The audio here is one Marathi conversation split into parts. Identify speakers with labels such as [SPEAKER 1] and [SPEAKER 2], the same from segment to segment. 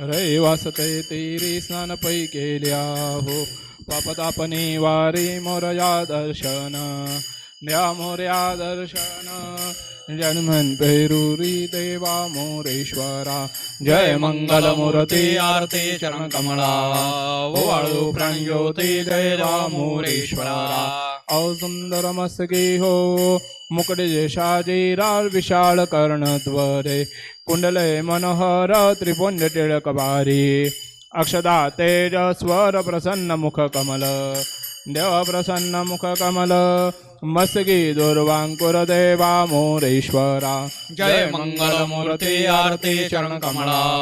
[SPEAKER 1] रैवासते तीरी स्नान पै केल्या हो। पापतापनी वारी मोरया दर्शन। द्या मोर्या दर्शन। जन्मन पेरुरी देवा मोरेश्वरा। जय मंगल मूर्ती आरती चरण कमळा वाळू प्राणज्योती देवा मोरेश्वरा। औ सुंदर मस्तकी हो। मुकडे जे शाजीराल विशाल कर्णद्वरे कुंडले मनोहर त्रिपुंज टिळक बारी अक्षदा तेज स्वर प्रसन्न मुख कमल. देव प्रसन्न मुख कमल. मस्तकी दुर्वांकुर देवा मोरेश्वरा.
[SPEAKER 2] जय मंगल मूर्ती आरती चरण कमळा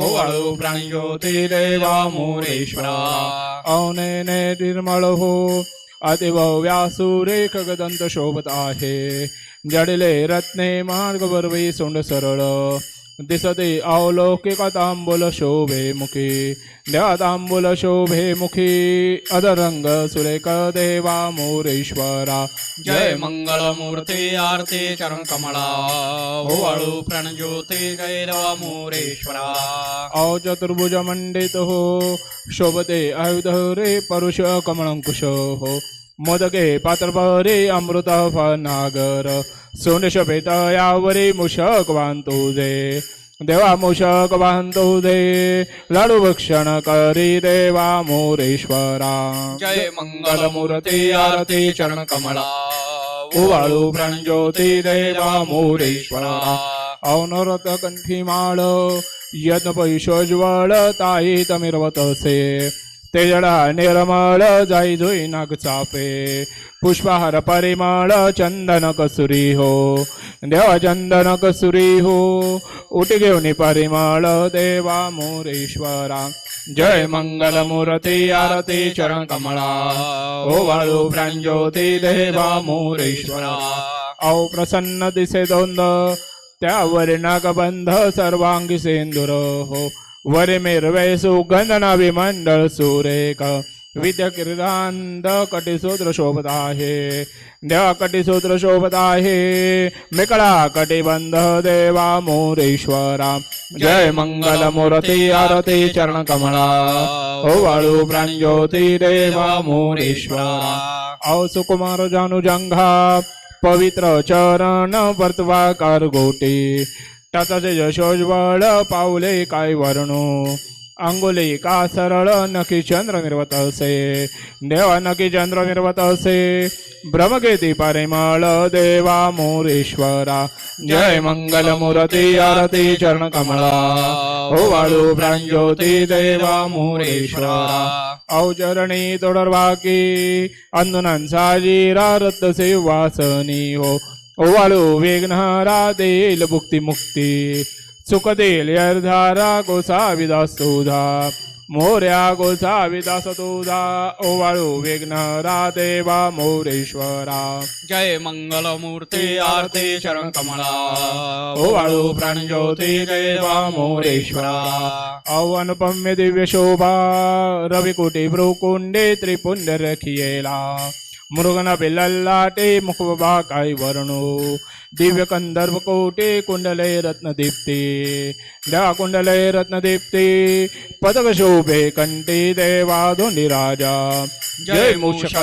[SPEAKER 2] वाळू प्राणज्योती देवा मोरेश्वरा.
[SPEAKER 1] औने निर्मळ हो. अतिव व्यासुरे कगदंत शोभत आहे जडिले रत्ने मार्ग बरवी सोंड सरळ दिसते अवलौकिक तांबूल शोभे मुखी देवा तांबूल शोभे मुखी अधरंग सुरेख देवा मोरेश्वरा।
[SPEAKER 2] जय मंगल मूर्ती आरती चरण कमळा वाळू प्राणज्योती देवा मोरेश्वरा।
[SPEAKER 1] औ चतुर्भुज मंडित हो शोभते आयुध रे परुष कमळंकुश हो। मोदके पात्रपरे अमृत नागर सोंड शपेत यावरी मूषक वाहतुझे देवा मूषक वाहतुझे लाडू भक्षण करी देवा मोरेश्वरा।
[SPEAKER 2] जय मंगल मूर्ती आरती चरण कमळा
[SPEAKER 1] ओवाळू प्राणज्योती देवा मोरेश्वरा। औनरत कंठी माळ यज्ञ पैशोज्वळ ताई ते तेजडा निर्मळ जाई जुई नाग चापे. पुष्पहार परिमळ चंदन कसुरी हो. देवा चंदन कसुरी हो. उठ घेऊन परिमळ देवा मोरेश्वरा. जय मंगल मूर्ती आरती चरण कमळा. ओ वाळू प्राणज्योती देवा मोरेश्वरा. औ प्रसन्न दिसे दोंद त्यावर नागबंध सर्वांगी सेंदुर हो. वरे मेरवे सुगंध विमंडळ सुरेख। विद्या किरांद कटिसूत्र शोभत आहे देवा कटिसूत्र शोभत आहे मिकळा कटिबंध देवा मोरेश्वरा। जय मंगल मूर्ती आरती चरण कमळा ओ वाळू प्राणज्योती देवा मोरेश्वरा। औ सुकुमार जानु पवित्र चरण वर्तवाकार गोटी। टाचाचे यशोज्वळ पाऊले काय वर्णू? अंगुली का सरळ नकी चंद्र निर्वत असे? देवा नकी चंद्र निर्वत असे? ब्रह्मगेती परिमळ देवा मोरेश्वरा। जय मंगल मूर्ती आरती चरण कमळा। हो वाळू प्राणज्योती देवा मोरेश्वरा। औचरणी तोडरवाकी अंदुनांचा जीरा रत्त वासनी हो। ओवाळू वेगनहारा देईल भुक्ती मुक्ती. सुख देईल यर्धारा गोसा विदास तुझा मोर्या गोसा विदास तुझा ओवाळू वेगनहारा देवा मोरेश्वरा.
[SPEAKER 2] जय मंगल मूर्ती आरती चरण कमळा
[SPEAKER 1] ओवाळू
[SPEAKER 2] प्राणज्योती देवा मोरेश्वरा.
[SPEAKER 1] औ अनुपम्य दिव्य शोभा. रविकुटी भ्रुकुंडे त्रिपुंड रखियेला. मृगन बिल्लाटे मुखबा काय वर्णो? दिव्य कंदर्भ कोटे कुंडले रत्नदीप्ती। द्या कुंडले रत्नदीप्ती। पदक शोभे कंटे देवा धोंडी राजा।
[SPEAKER 2] जय मूषक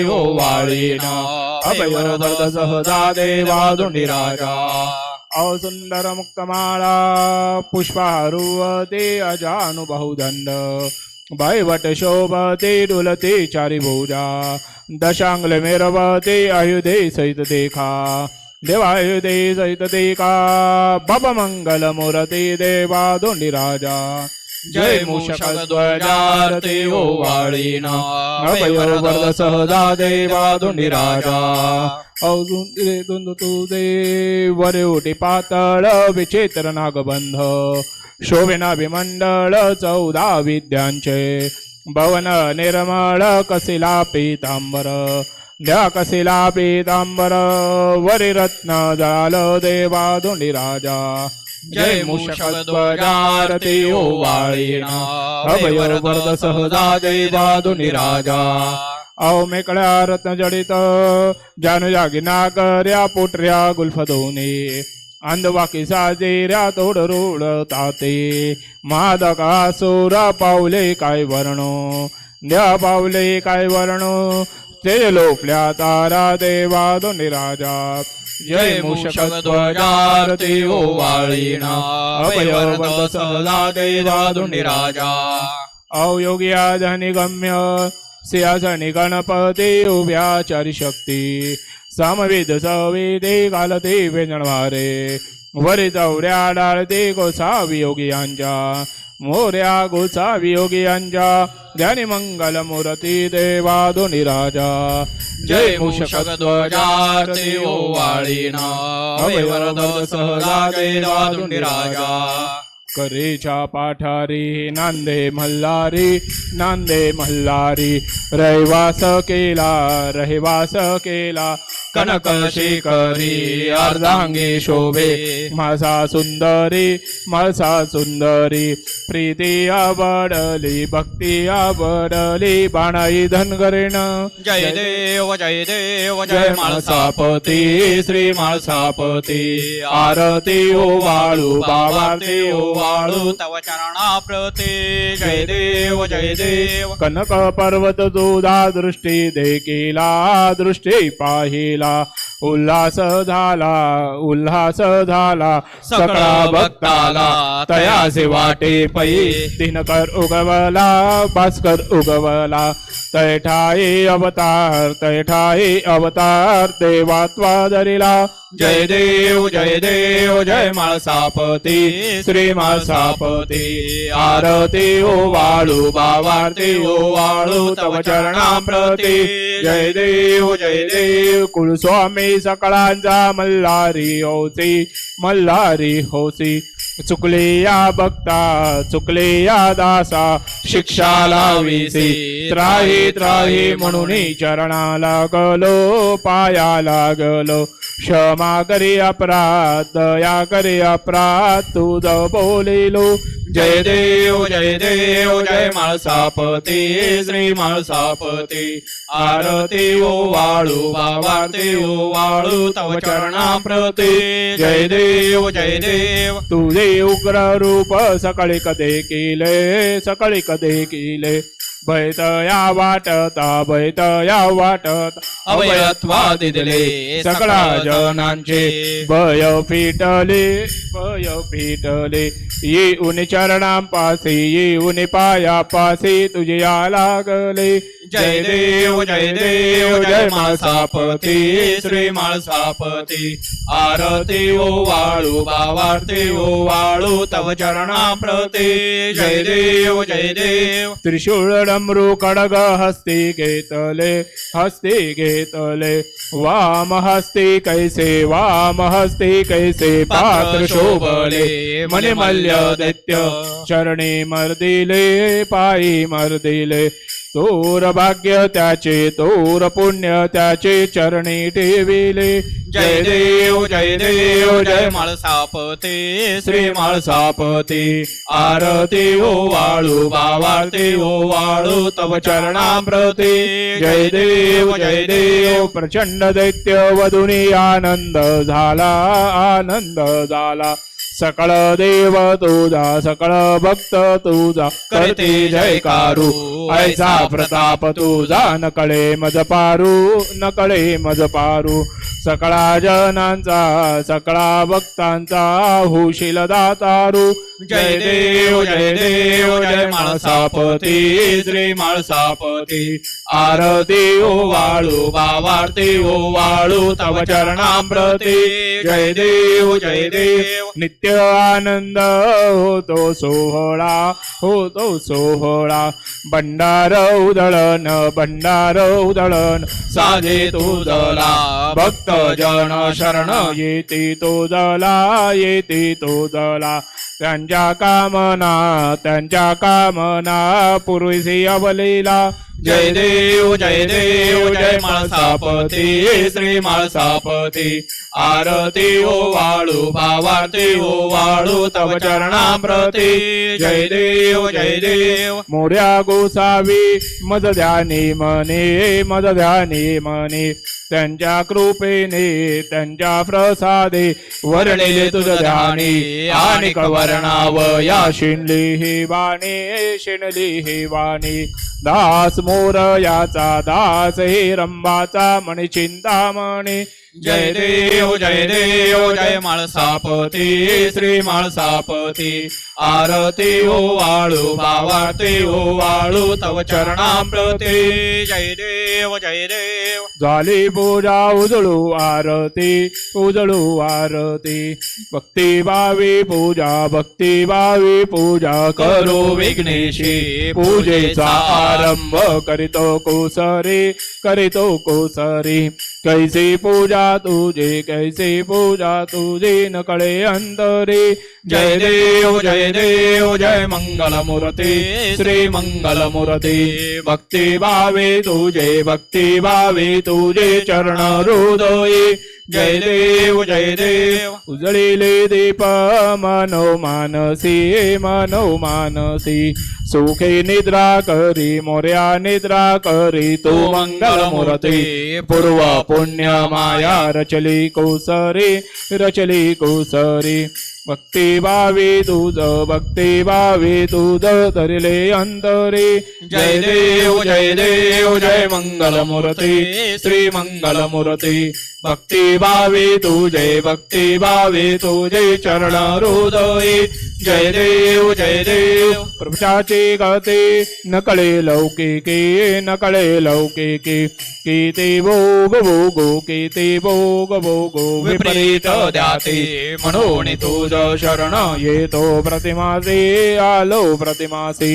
[SPEAKER 2] हो वाळीना।
[SPEAKER 1] अभयवरद सहजा देवा धोंडी राजा। औ सुंदर पुष्पारुवते अजानुबाहुदंड शोभते डुलते चारी भुजा। दशांगल मेरवते आयुधे सहित देखा। देवायुधे सहित देखा। बब मंगल मूर्ती देवा दोंडी राजा।
[SPEAKER 2] जय मूषक ध्वजारती ओ वाळीना
[SPEAKER 1] अभयवरद देवा दोंडी राजा। औजुंदिरे दुंद तुझे वरे उठी पातळ विचित्र नागबंध। विमंडळ चौदा विद्यांचे. भवन निर्मळ कसिला पीतांबर. द्या कसिला पीतांबर वरी रत्न जाल देवा राजा.
[SPEAKER 2] जय मूषक ध्वजारती ओ वाळीना
[SPEAKER 1] अभय वरद सहजा देवा दोन्ही राजा. औ मेकळ्या रत्न जडित जानु जागी नागऱ्या पोटऱ्या गुल्फ दोन्ही अंधवाकी साजेऱ्या तोड रोड ताते मादकासुर पावले काय वर्णो? द्या पावले काय वर्णो? ते लोपल्या तारा देवा दोन्ही राजा.
[SPEAKER 2] जय मूषक ध्वजारती ओवाळीना अभयवरद सहजा देवादुंडी राजा.
[SPEAKER 1] अवयोग्या धनी गम्य सिंहासनी गणपती उभ्या शक्ती समविद सविदे घालते वेजणवारे वरी चौऱ्या डाळते गोसावी योगियांच्या मोऱ्या गोसावी योगियांच्या ध्यानी मंगल मूर्ती देवा दोन्ही राजा।
[SPEAKER 2] जय मूषक सहजा राजा
[SPEAKER 1] करेच्या पाठारी नांदे मल्हारी नांदे मल्हारी रहिवास केला रहिवास केला।
[SPEAKER 2] कनक शेखरी अर्धांगी शोभे
[SPEAKER 1] माझा सुंदरी माझा सुंदरी प्रीती आवडली भक्ती आवडली बाणाई धनगरेण.
[SPEAKER 2] जय देव जय देव जय माळसापती श्री माळसापती आरती ओवाळू बावारती ओवाळू. तव चरणा प्रती जय देव जय देव.
[SPEAKER 1] कनक पर्वत दुधा दृष्टी देखिला दृष्टी पाहिला. उल्हास झाला उल्हास झाला
[SPEAKER 2] सकळा भक्ताला तयासे वाटे पै.
[SPEAKER 1] दिनकर उगवला भास्कर उगवला. तैठाई अवतार तैठाई अवतार देवात्वा धरिला.
[SPEAKER 2] जय देव जय देव जय माळसापती श्री माळसापती. आरती ओ वाळू बावारती ओ वाळू तव चरणा प्रती. जय देव जय देव
[SPEAKER 1] कुलस्वामी सकळांचा मल्हारी होसी मल्हारी होसी चुकले या भक्ता चुकले या दासा
[SPEAKER 2] शिक्षा लावीसी.
[SPEAKER 1] त्राही त्राही म्हणून चरणा लागलो पाया लागलो. क्षमा करे अपराध दया करे अपराध तुझ बोलिलो.
[SPEAKER 2] जय देव जय देव जय माळसापती श्री माळसापती. आरती ओ वाळू ओवाळू ओ वाळू तव चरणाप्रती. जय देव जय देव.
[SPEAKER 1] तुझे उग्र रूप सकळी कधी केले सकळी कधी केले? बैतया वाटता बैतया वाटता
[SPEAKER 2] अवयत्वा दिले
[SPEAKER 1] सगळा जनांचे. भय फिटले भय फिटले येऊन चरणांपासी येऊन पायापासी तुझ्या लागले
[SPEAKER 2] जय देव जय देव जय माळसापती श्री माळसापती. आरती ओवाळू बावारती ओवाळू तव चरणा प्रती जय देव जय देव
[SPEAKER 1] त्रिशूळ डमरू कडग हस्ती घेतले हस्ती घेतले. वाम हस्ती कैसे वाम हस्ती कैसे पात्र शोभले. मने मल्य दैत्य. चरणी मर्दिले पायी मर्दिले. तोर भाग्य त्याचे तोर पुण्य त्याचे चरणी ठेविले.
[SPEAKER 2] जय देव जय देव जय माळसापती श्री माळसापती आरती ओवाळू बावारती ओवाळू तव चरणा प्रती जय देव जय देव
[SPEAKER 1] प्रचंड दैत्य वधुनी आनंद झाला आनंद झाला. सकळ देव तुझा सकळ भक्त तुझा
[SPEAKER 2] करते जयकारू
[SPEAKER 1] ऐसा प्रताप तुझा नकळे मज पारू नकळे मज पारू. सकळा जनांचा सकळा भक्तांचा होशील दातारू.
[SPEAKER 2] जय देव जय देव जय माळसापती श्री माळसापती. आरती ओ ओवाळू बावारती वाळू तव चरणा जय देव जय देव
[SPEAKER 1] नित्य आनंद होतो सोहळा होतो सोहळा. भंडार उदळन भंडार उदळन
[SPEAKER 2] साजे तुझला भक्त जन शरण
[SPEAKER 1] येते तो जला येते तो जला. त्यांच्या कामना त्यांच्या कामना पूर्वीसी अवलीला.
[SPEAKER 2] जय देव जय देव जय माळसापती श्री माळसापती. आरती हो, ओवाळू भावारती हो, वाळू तव चरणा प्रती जय देव जय देव.
[SPEAKER 1] मोऱ्या गोसावी मज ध्यानी मने मज ध्यानी मने त्यांच्या कृपेने त्यांच्या प्रसादे वर्णिले तुझ ध्यानी. आणि वर्णाव या शिनली ही वाणी शिनली ही वाणी. दास मोर याचा दास हे रंबाचा मणी चिंतामणी.
[SPEAKER 2] जय देव जय देव जय माळसापती श्री माळसापती. आरती ओ वाळू भावाती ओ वाळू तव चरणामृते. जय देव जय देव.
[SPEAKER 1] झाली पूजा उजळू आरती उजळू आरती. भक्ती भावी पूजा भक्ती भावी पूजा
[SPEAKER 2] करो विघ्नेशी.
[SPEAKER 1] पूजेचा आरंभ करीतो कोसरी करीतो कोसरी. कैसी पूजा तुझे कैसी पूजा तुझी नकळे अंतरी
[SPEAKER 2] जय देव जय देव जय मंगल मूर्ती श्री मंगल मूर्ती भक्ती भावे तुझे भक्ती भावे तुझे चरण हृदयी जय देव जय देव
[SPEAKER 1] उजळीले दीप मनो मानसी मनो मानसी सुखे निद्रा करी मोर्या निद्रा करी तू मंगल मूर्ती पूर्व पुण्य माया रचली कोसरी रचली कोसरी भक्ती भावी तुझ भक्ती भावी तुझ धरले अंतरे।
[SPEAKER 2] जय देव जय देव जय मंगल मूर्ती श्री मंगल मूर्ती भक्ती भावे तुझे भक्ती भावे तुझे चरण हृदय जय देव जय देव
[SPEAKER 1] प्रभुशाची गते नकळे लौकिके नकळे लौकिके कीते भोग भोगो कीते भोग भोगो
[SPEAKER 2] विपरीत द्याते म्हणून तुझ शरण
[SPEAKER 1] येतो प्रतिमासे आलो प्रतिमासे।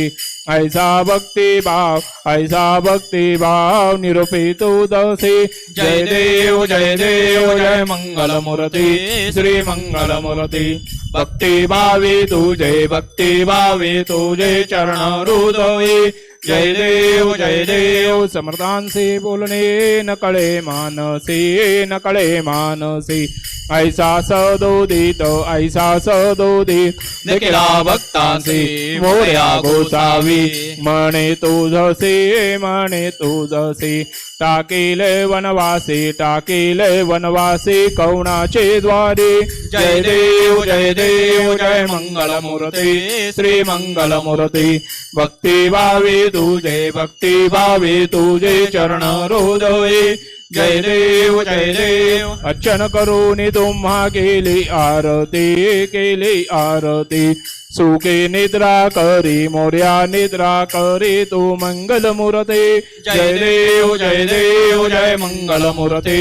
[SPEAKER 1] ऐसा भक्ती भाव ऐसा भक्ती भाव निरूपी तू
[SPEAKER 2] जय देव जय देव जय मंगल मूर्ती श्री मंगल मूर्ती भक्ती भावी तुझे भक्ती भावी तुझे चरण हृदयी जय देव जय देव.
[SPEAKER 1] समर्थांशी बोलणे नकळे मानसी नकळे मानसी. ऐसा सदोदित ऐसा सदोदित
[SPEAKER 2] देखिला भक्तांसी मोर्या गोसावी.
[SPEAKER 1] म्हणे तुझसे म्हणे तुझसे टाकीले वनवासी टाकीले वनवासी कौणाचे द्वारे.
[SPEAKER 2] जय देव जय देव जय मंगल मूर्ती श्री मंगल मूर्ती भक्ती भावे तुझे भक्ती भावे तुझे चरण हृदयी जय देव जय देव.
[SPEAKER 1] अर्चन करून तुम्हा केली आरती केली आरती. सुखे निद्रा करी मोर्या निद्रा करी तू मंगल मूर्ती
[SPEAKER 2] जय देव जय देव जय मंगल मूर्ती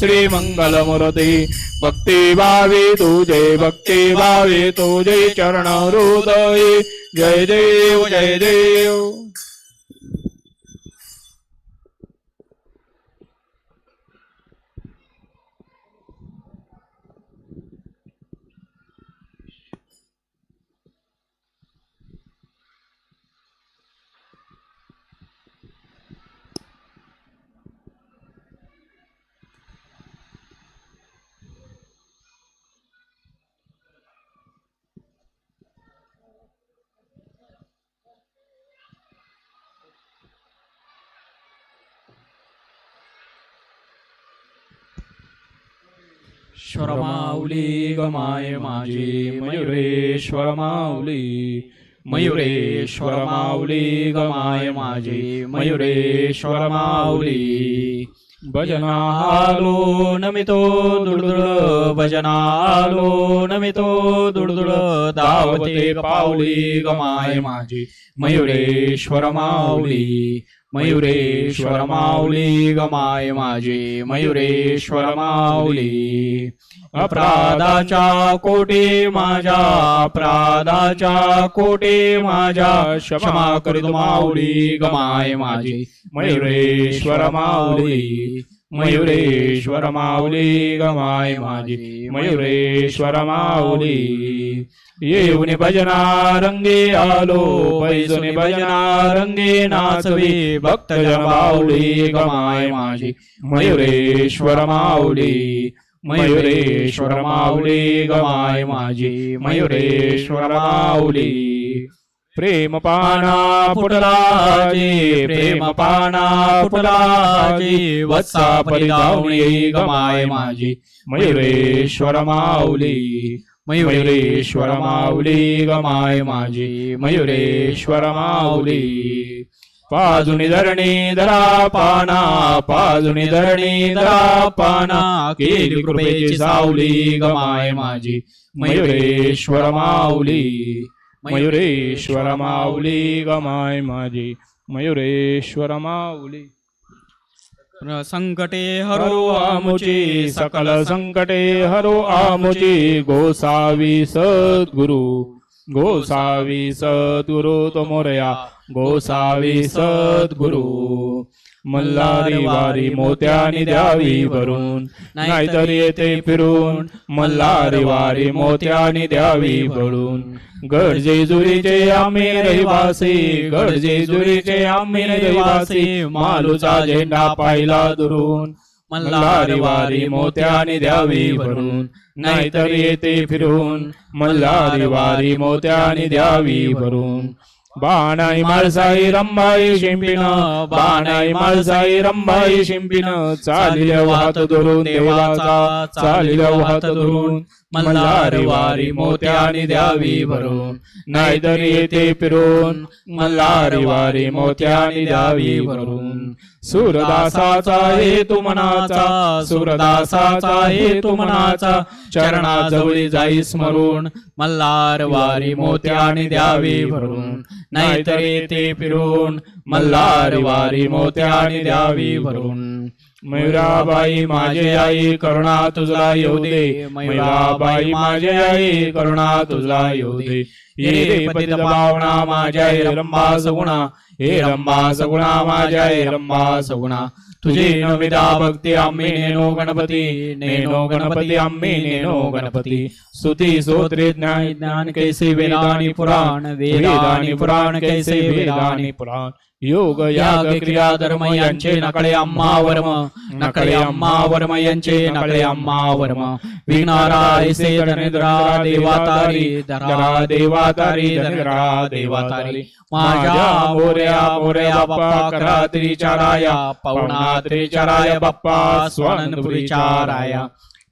[SPEAKER 2] श्री मंगल मूर्ती
[SPEAKER 1] भक्ती भावी तुझे भक्ती भावी तुझे चरण हृदय
[SPEAKER 2] जय देव जय देव.
[SPEAKER 3] श्वरमाऊली गमाय माझी मयुरेश्वर माऊली मयुरेश्वर माऊली गमाय माझी मयुरेश्वर माऊली भजनालो नमितो दुडदुळ भजनालो नमितो दुडदुळ धावते पाऊली गमाय माझी मयुरेश्वर माऊली मयुरेश्वर माऊली गमाय माझे मयुरेश्वर माऊली. अपराधाच्या कोटे माझ्या अपराधाच्या कोटे माझ्या क्षमा करीत माऊली गमाय माझे. मयुरेश्वर माऊली मयुरेश्वर माऊली गमाय माझी. मयुरेश्वर माऊली येऊन भजना रंगे आलो पैजुनी भजना रंगे नाचवी भक्त माऊली गमाय माझी मयुरेश्वर माऊली मयुरेश्वर माऊली गमाय माझी मयुरेश्वर माऊली
[SPEAKER 1] प्रेम पाना
[SPEAKER 3] फुटला प्रेम पाना फुटला वत्सा परिधावणी गमाय माझी
[SPEAKER 1] मयुरेश्वर माऊली मयुरेश्वर माऊली गमाय माझी मयुरेश्वर माऊली. पाजुनी धरणी धरा पाना पाजुनी धरणी धरा पाना. केली कृपेची सावली गमाय माझी मयुरेश्वर माऊली. मयुरेश्वर माऊली गमाय माझी मयुरेश्वर माऊली.
[SPEAKER 3] संकटे
[SPEAKER 1] हरो आमुची सकल संकटे हरो आमुची गोसावी सद्गुरु गोसावी सद्गुरु तो मोरया गोसावी सद्गुरु। मल्हारी वारी मोत्यानी द्यावी भरून नाहीतर येते फिरून. मल्हारी वारी मोत्यानी द्यावी भरून गडजेजुरीचे आम्ही रहिवासी. गडजेजुरीचे आम्ही रहिवासी. मालूचा झेंडा पाहिला दुरून. मल्हारी वारी मोत्याने द्यावी भरून नाहीतर येते फिरून. मल्हारी वारी मोत्याने द्यावी भरून बाणाई माळसाई रंभाई शिंपिन बाणाई माळसाई रंभाई शिंपिन चालिल वाहत धरून देवाचा चालिल वाहत दुरून मल्हारी वारी मोत्याने द्यावी भरून. नाहीतर येते फिरून मल्हारी वारी मोत्याने द्यावी भरून. सुरदासाचा हे मनाचा सुरदासाचा हेतू मनाचा चरणाजवळी जाई स्मरून
[SPEAKER 3] मल्हार
[SPEAKER 1] वारी मोत्याने द्यावी भरून नाहीतर ते फिरून मल्हार वारी मोत्याने द्यावी भरून. मयुराबाई माझे आई करुणा तुझला येऊ दे मयुराबाई माझे आई करुणा तुझला येऊ दे ये पतित माझ्या रंबा सगुणा हे रंबा सगुणा माझ्या हे रंबा सगुणा. तुझे नविदा भक्ती आम्ही नेनो गणपती नेनो गणपती आम्ही नेनो गणपती. स्तुती स्तोत्रे ज्ञान ज्ञान कैसे वेदानी पुराण वेदानी पुराण कैसे वेदानी पुराण. योग याग क्रिया धर्म यांचे नकळे अम्मा वर्म नकळे अम्मा वर्म यांचे नकळे अम्मा वर्म विघ्नारा ऐसे धनेद्रा देवातारी धरा देवातारी धनेद्रा देवातारी. माझ्या मोर्या मोर्या बाप्पा करा त्रिचाराया पवना त्रिचाराया बाप्पा स्वानंद चाराया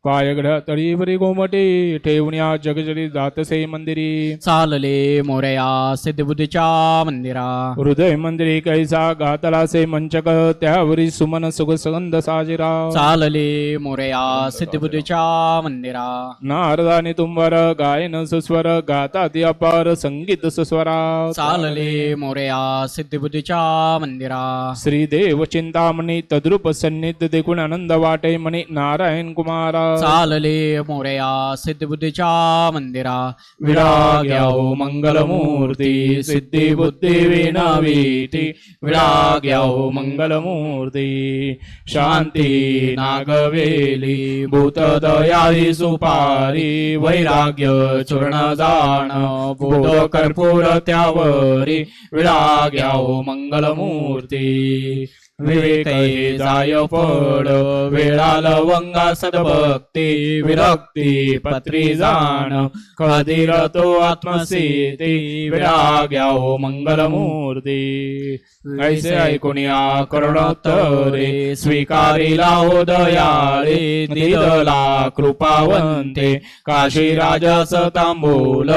[SPEAKER 1] पायगड तळीवरी गोमटे ठेवण्या जगजरी जातसे मंदिरी.
[SPEAKER 3] चालले मोरया सिद्धबुद्धीच्या मंदिरा.
[SPEAKER 1] हृदय मंदिरी कैसा गातलासे मंचक त्यावरी सुमन सुख सुगंध साजिरा.
[SPEAKER 3] चालले मोरया सिद्धबुद्धीच्या मंदिरा.
[SPEAKER 1] नारदानी तुंबर गायन सुस्वर गाता ती अपार संगीत सुस्वरा.
[SPEAKER 3] चालले मोरया सिद्धबुद्धीच्या मंदिरा.
[SPEAKER 1] श्रीदेव चिंतामणी तद्रुप सन्निध देखून आनंद वाटे म्हणे नारायण कुमारा.
[SPEAKER 3] चालले मोरया सिद्धबुद्धीच्या मंदिरा.
[SPEAKER 1] विराग्याओ मंगलमूर्ती सिद्धी बुद्धी विनावीती विराग्याओ मंगलमूर्ती शांती नागवेली भूत सुपारी वैराग्य चूर्ण जाण भूत कर्पूर त्यावरी. विराग्याओ मंगलमूर्ती विवेकै जाय फळ वेळा लवंगा सदभक्ती विरक्ती पत्री जाण कधीर तो आत्मसिती विराग्याओ मंगलमूर्ती। ऐसे ऐकुनिया करुणोत्तरे स्वीकारिला हो दयाळे दिदला कृपावंते काशी राजास तांबूल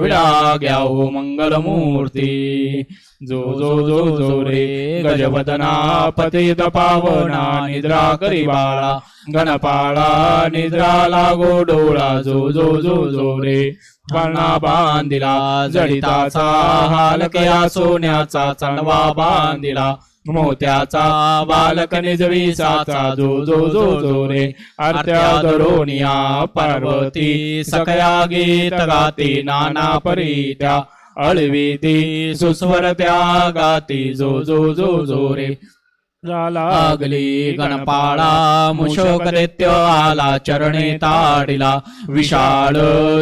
[SPEAKER 1] विराग्याओ मंगलमूर्ती. जो जो जो जो रे गजवदना पतित पावना निद्रा करी बाळा गणपाळा निद्रा लागो डोळा. जो जो जो जो रे पाळणा बांधिला जडिताचा हालकया सोन्याचा चांदवा बांधिला. मोत्याचा बालक निजवीसाचा जो जो जो जो रे. आरत्या दरोनिया पार्वती सकया गीत गाती नाना परीत्या. अळवी ती सुस्वर त्या गाती जो जो जो जो रे.
[SPEAKER 2] लागली गणपाळा मुशोक दैत्य आला चरणे ताडिला विशाळ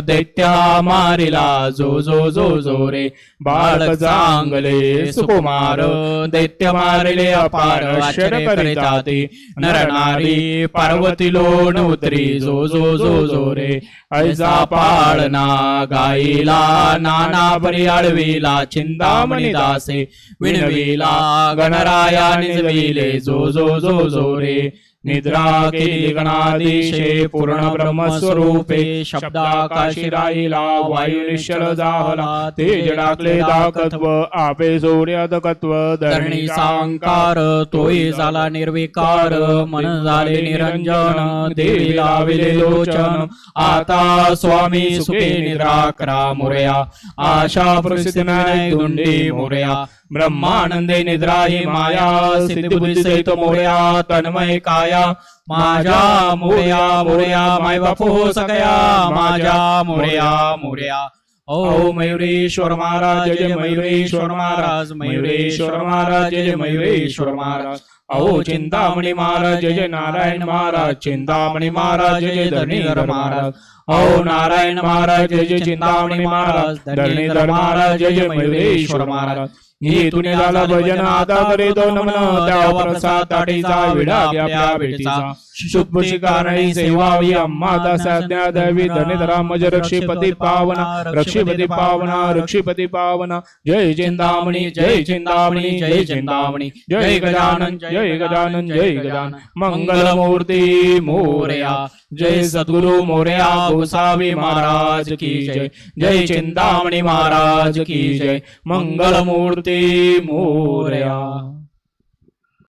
[SPEAKER 2] दैत्या मारिला जो जो जो जो रे. बाळ चांगले सुकुमार दैत्य मारिले अपार करिता ते नरनारी पार्वती लोण उतरी जो जो जो जो रे. ऐसा पाळना गाईला नाना परी आळविला चिंतामणी दासे. विणविला गणराया निजवी केले जो जो जो जो रे. निद्रा केली गणाधीशे पूर्ण ब्रह्मस्वरूपे. शब्दाकाशी राहिला वायू निश्चल जाहला. तेज डाकले दाकत्व
[SPEAKER 1] आपे सूर्यदकत्व
[SPEAKER 2] धरणी सांकार तोही झाला निर्विकार. मन झाले निरंजन देवी लाविले लोचन. आता स्वामी सुखे निद्रा करा मुरया. आशा प्रसिद्ध नाही दुंडी मुरया. ब्रह्मानंदे निद्रा ही माया सिद्धी सहित तन्मय काया। माझ्या मोरया मोरया माय बापू हो माझ्या मोरया मोरया। ओ मयुरेश्वर महाराज जय मयुरेश्वर महाराज मयुरेश्वर महाराज जय मयुरेश्वर महाराज। ओ चिंतामणी महाराज जय नारायण महाराज चिंतामणी महाराज जय धरणीधर महाराज। ओ नारायण महाराज जय चिंतामणी महाराज धरणीधर महाराज जय मयुरेश्वर महाराज। इथून झाला भजन आता करे तो नमन त्या प्रसाद ताटीचा विडा आपल्या भेटीचा. शुद्धपुषी सेवावी अम्मा दासाज्ञा दैवी धनिधरा मज रक्षीपती पावना रक्षीपती पावना रक्षीपती पावना। जय चिंतामणी जय चिंतामणी जय चिंतामणी जय गजानन जय गजानन जय गजानन। मंगलमूर्ती मोरया। जय सद्गुरु मोरया गोसावी महाराज की जय। जय चिंतामणी महाराज की जय। मंगलमूर्ती मोरया।